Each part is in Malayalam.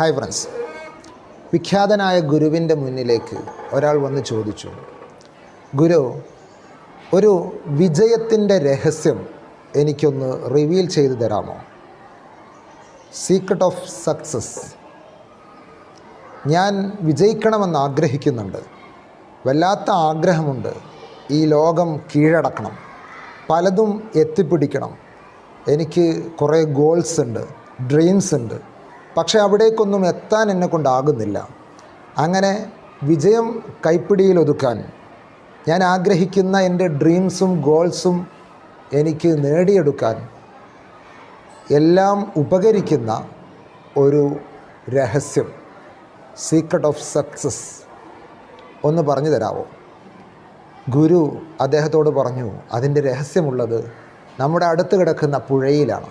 ഹായ് ഫ്രണ്ട്സ് വിഖ്യാതനായ ഗുരുവിന്റെ മുന്നിലേക്ക് ഒരാൾ വന്ന് ചോദിച്ചു. ഗുരു ഒരു വിജയത്തിന്റെ രഹസ്യം എനിക്കൊന്ന് റിവീൽ ചെയ്തു തരാമോ? സീക്രട്ട് ഓഫ് സക്സസ് ഞാൻ വിജയിക്കണമെന്ന് ആഗ്രഹിക്കുന്നുണ്ട്. വല്ലാത്ത ആഗ്രഹമുണ്ട്. ഈ ലോകം കീഴടക്കണം. പലതും എത്തിപ്പിടിക്കണം. എനിക്ക് കുറേ ഗോൾസ് ഉണ്ട് ഡ്രീംസ് ഉണ്ട്. പക്ഷേ അവിടേക്കൊന്നും എത്താൻ എന്നെ കൊണ്ടാകുന്നില്ല. അങ്ങനെ വിജയം കൈപ്പിടിയിൽ ഒതുക്കാൻ ഞാൻ ആഗ്രഹിക്കുന്ന എന്റെ ഡ്രീംസും ഗോൾസും എനിക്ക് നേടിയെടുക്കാൻ എല്ലാം ഉപകരിക്കുന്ന ഒരു രഹസ്യം സീക്രട്ട് ഓഫ് സക്സസ് ഒന്ന് പറഞ്ഞു തരാമോ? ഗുരു അദ്ദേഹത്തോട് പറഞ്ഞു അതിന്റെ രഹസ്യമുള്ളത് നമ്മുടെ അടുത്ത് കിടക്കുന്ന പുഴയിലാണ്.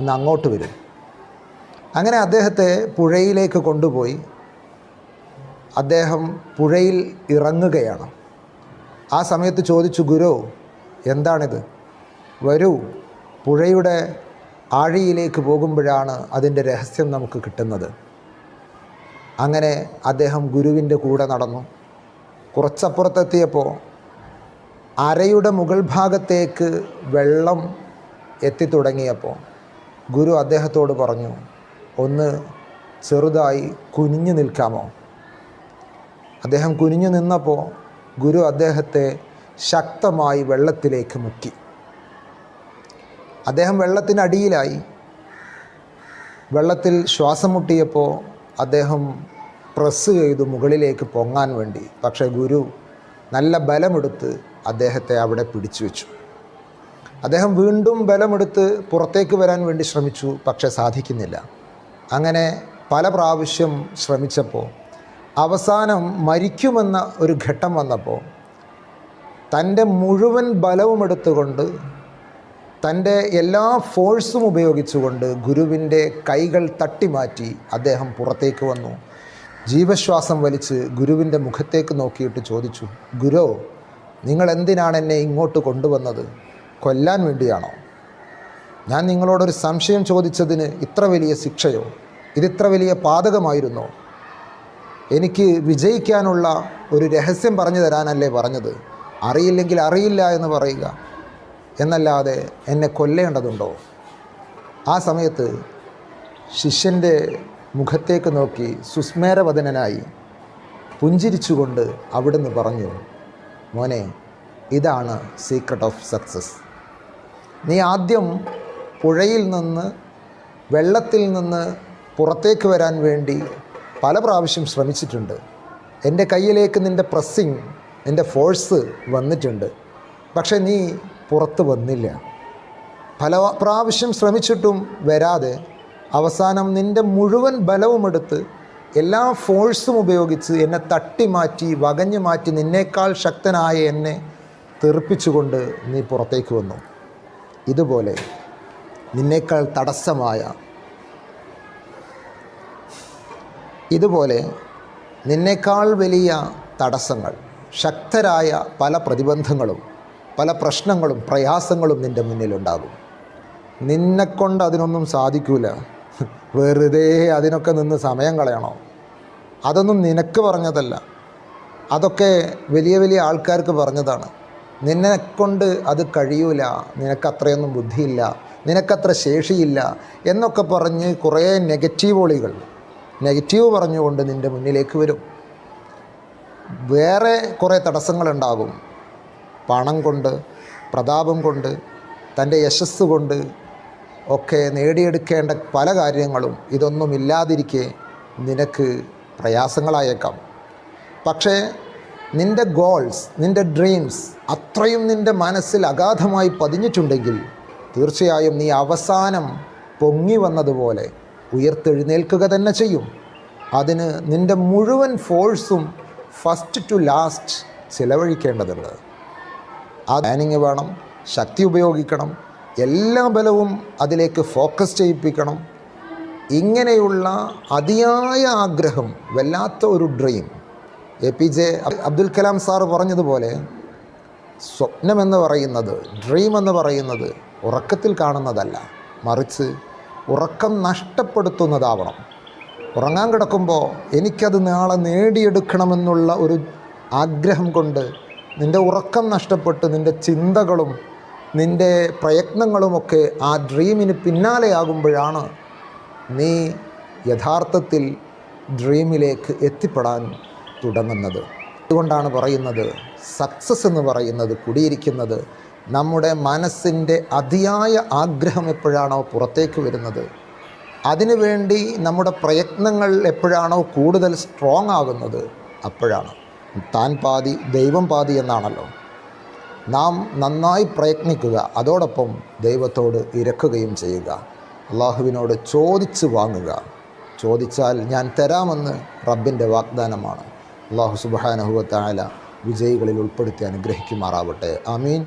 ഒന്ന് അങ്ങോട്ട് വരും. അങ്ങനെ അദ്ദേഹത്തെ പുഴയിലേക്ക് കൊണ്ടുപോയി. അദ്ദേഹം പുഴയിൽ ഇറങ്ങുകയാണ്. ആ സമയത്ത് ചോദിച്ചു ഗുരു എന്താണിത്? വരൂ പുഴയുടെ ആഴിയിലേക്ക് പോകുമ്പോഴാണ് അതിന്റെ രഹസ്യം നമുക്ക് കിട്ടുന്നത്. അങ്ങനെ അദ്ദേഹം ഗുരുവിന്റെ കൂടെ നടന്നു. കുറച്ചപ്പുറത്തെത്തിയപ്പോൾ അരയുടെ മുകൾ ഭാഗത്തേക്ക് വെള്ളം എത്തിത്തുടങ്ങിയപ്പോൾ ഗുരു അദ്ദേഹത്തോട് പറഞ്ഞു ഒന്ന് ചെറുതായി കുനിഞ്ഞു നിൽക്കാമോ? അദ്ദേഹം കുനിഞ്ഞു നിന്നപ്പോൾ ഗുരു അദ്ദേഹത്തെ ശക്തമായി വെള്ളത്തിലേക്ക് മുക്കി. അദ്ദേഹം വെള്ളത്തിനടിയിലായി. വെള്ളത്തിൽ ശ്വാസം മുട്ടിയപ്പോൾ അദ്ദേഹം പ്രസ് ചെയ്തു മുകളിലേക്ക് പൊങ്ങാൻ വേണ്ടി. പക്ഷേ ഗുരു നല്ല ബലമെടുത്ത് അദ്ദേഹത്തെ അവിടെ പിടിച്ചു വെച്ചു. അദ്ദേഹം വീണ്ടും ബലമെടുത്ത് പുറത്തേക്ക് വരാൻ വേണ്ടി ശ്രമിച്ചു പക്ഷേ സാധിക്കുന്നില്ല. അങ്ങനെ പല പ്രാവശ്യം ശ്രമിച്ചപ്പോൾ അവസാനം മരിക്കുമെന്ന ഒരു ഘട്ടം വന്നപ്പോൾ തന്റെ മുഴുവൻ ബലവും എടുത്തുകൊണ്ട് തന്റെ എല്ലാ ഫോഴ്സും ഉപയോഗിച്ചുകൊണ്ട് ഗുരുവിന്റെ കൈകൾ തട്ടിമാറ്റി അദ്ദേഹം പുറത്തേക്ക് വന്നു. ജീവശ്വാസം വലിച്ച് ഗുരുവിന്റെ മുഖത്തേക്ക് നോക്കിയിട്ട് ചോദിച്ചു ഗുരു നിങ്ങൾ എന്തിനാണ് എന്നെ ഇങ്ങോട്ട് കൊണ്ടുവന്നത്? കൊല്ലാൻ വേണ്ടിയാണോ? ഞാൻ നിങ്ങളോടൊരു സംശയം ചോദിച്ചതിന് ഇത്ര വലിയ ശിക്ഷയോ? ഇതിത്ര വലിയ പാതകമായിരുന്നോ? എനിക്ക് വിജയിക്കാനുള്ള ഒരു രഹസ്യം പറഞ്ഞു തരാനല്ലേ പറഞ്ഞത്. അറിയില്ലെങ്കിൽ അറിയില്ല എന്ന് പറയുക. എന്നല്ലാതെ എന്നെ കൊല്ലേണ്ടതുണ്ടോ? ആ സമയത്ത് ശിഷ്യന്റെ മുഖത്തേക്ക് നോക്കി സുസ്മേരവദനായി പുഞ്ചിരിച്ചുകൊണ്ട് അവിടുന്ന് പറഞ്ഞു മോനെ ഇതാണ് സീക്രട്ട് ഓഫ് സക്സസ് നീ ആദ്യം പുഴയിൽ നിന്ന് വെള്ളത്തിൽ നിന്ന് പുറത്തേക്ക് വരാൻ വേണ്ടി പല പ്രാവശ്യം ശ്രമിച്ചിട്ടുണ്ട്. എന്റെ കയ്യിലേക്ക് നിന്റെ പ്രസ്സിങ് നിന്റെ ഫോഴ്സ് വന്നിട്ടുണ്ട്. പക്ഷേ നീ പുറത്ത് വന്നില്ല. പല പ്രാവശ്യം ശ്രമിച്ചിട്ടും വരാതെ അവസാനം നിന്റെ മുഴുവൻ ബലവുമെടുത്ത് എല്ലാ ഫോഴ്സും ഉപയോഗിച്ച് എന്നെ തട്ടി മാറ്റി വകഞ്ഞു മാറ്റി നിന്നേക്കാൾ ശക്തനായ എന്നെ തെറിപ്പിച്ചുകൊണ്ട് നീ പുറത്തേക്ക് വന്നു. ഇതുപോലെ നിന്നേക്കാൾ തടസ്സമായ ഇതുപോലെ നിന്നേക്കാൾ വലിയ തടസ്സങ്ങൾ ശക്തരായ പല പ്രതിബന്ധങ്ങളും പല പ്രശ്നങ്ങളും പ്രയാസങ്ങളും നിന്റെ മുന്നിലുണ്ടാകും. നിന്നെക്കൊണ്ട് അതിനൊന്നും സാധിക്കൂല. വെറുതെ അതിനൊക്കെ നിന്ന് സമയം കളയണോ? അതൊന്നും നിനക്ക് പറഞ്ഞതല്ല. അതൊക്കെ വലിയ വലിയ ആൾക്കാർക്ക് പറഞ്ഞതാണ്. നിന്നെക്കൊണ്ട് അത് കഴിയൂല. നിനക്കത്രയൊന്നും ബുദ്ധിയില്ല. നിനക്കത്ര ശേഷിയില്ല എന്നൊക്കെ പറഞ്ഞ് കുറേ നെഗറ്റീവ് ഒളികൾ നെഗറ്റീവ് പറഞ്ഞുകൊണ്ട് നിന്റെ മുന്നിലേക്ക് വരും. വേറെ കുറേ തടസ്സങ്ങളുണ്ടാകും. പണം കൊണ്ട് പ്രതാപം കൊണ്ട് തന്റെ യശസ് കൊണ്ട് ഒക്കെ നേടിയെടുക്കേണ്ട പല കാര്യങ്ങളും ഇതൊന്നും ഇല്ലാതിരിക്കെ നിനക്ക് പ്രയാസങ്ങളായേക്കാം. പക്ഷേ നിന്റെ ഗോൾസ് നിന്റെ ഡ്രീംസ് അത്രയും നിന്റെ മനസ്സിൽ അഗാധമായി പതിഞ്ഞിട്ടുണ്ടെങ്കിൽ തീർച്ചയായും നീ അവസാനം പൊങ്ങി വന്നതുപോലെ ഉയർത്തെഴുന്നേൽക്കുക തന്നെ ചെയ്യും. അതിന് നിന്റെ മുഴുവൻ ഫോഴ്സും ഫസ്റ്റ് ടു ലാസ്റ്റ് ചിലവഴിക്കേണ്ടതുണ്ട്. ആ പ്ലാനിങ് വേണം ശക്തി ഉപയോഗിക്കണം എല്ലാ ബലവും അതിലേക്ക് ഫോക്കസ് ചെയ്യിപ്പിക്കണം. ഇങ്ങനെയുള്ള അതിയായ ആഗ്രഹം വല്ലാത്ത ഒരു dream A P J Abdul Kalam sir പറഞ്ഞതുപോലെ സ്വപ്നമെന്ന് പറയുന്നത് ഡ്രീം എന്ന് പറയുന്നത് ഉറക്കത്തിൽ കാണുന്നതല്ല. മറിച്ച് ഉറക്കം നഷ്ടപ്പെടുത്തുന്നതാവണം. ഉറങ്ങാൻ കിടക്കുമ്പോൾ എനിക്കത് നാളെ നേടിയെടുക്കണമെന്നുള്ള ഒരു ആഗ്രഹം കൊണ്ട് നിന്റെ ഉറക്കം നഷ്ടപ്പെട്ട് നിന്റെ ചിന്തകളും നിന്റെ പ്രയത്നങ്ങളുമൊക്കെ ആ ഡ്രീമിന് പിന്നാലെയാകുമ്പോഴാണ് നീ യഥാർത്ഥത്തിൽ ഡ്രീമിലേക്ക് എത്തിപ്പെടാൻ തുടങ്ങുന്നത്. അതുകൊണ്ടാണ് പറയുന്നത് സക്സസ് എന്ന് പറയുന്നത് കുടിയിരിക്കുന്നത് നമ്മുടെ മനസ്സിന്റെ അതിയായ ആഗ്രഹം എപ്പോഴാണോ പുറത്തേക്ക് വരുന്നത്? അതിനുവേണ്ടി നമ്മുടെ പ്രയത്നങ്ങൾ എപ്പോഴാണോ കൂടുതൽ സ്ട്രോങ് ആകുന്നത്? അപ്പോഴാണ്. താൻ പാതി ദൈവം പാതി എന്നാണല്ലോ. നാം നന്നായി പ്രയത്നിക്കുക അതോടൊപ്പം ദൈവത്തോട് ഇരക്കുകയും ചെയ്യുക. അള്ളാഹുവിനോട് ചോദിച്ച് വാങ്ങുക. ചോദിച്ചാൽ ഞാൻ തരാമെന്ന് റബ്ബിന്റെ വാഗ്ദാനമാണ്. അള്ളാഹു സുബാനഹുവത്തായ വിജയികളിൽ ഉൾപ്പെടുത്തി അനുഗ്രഹിക്കുമാറാവട്ടെ. ആമീൻ.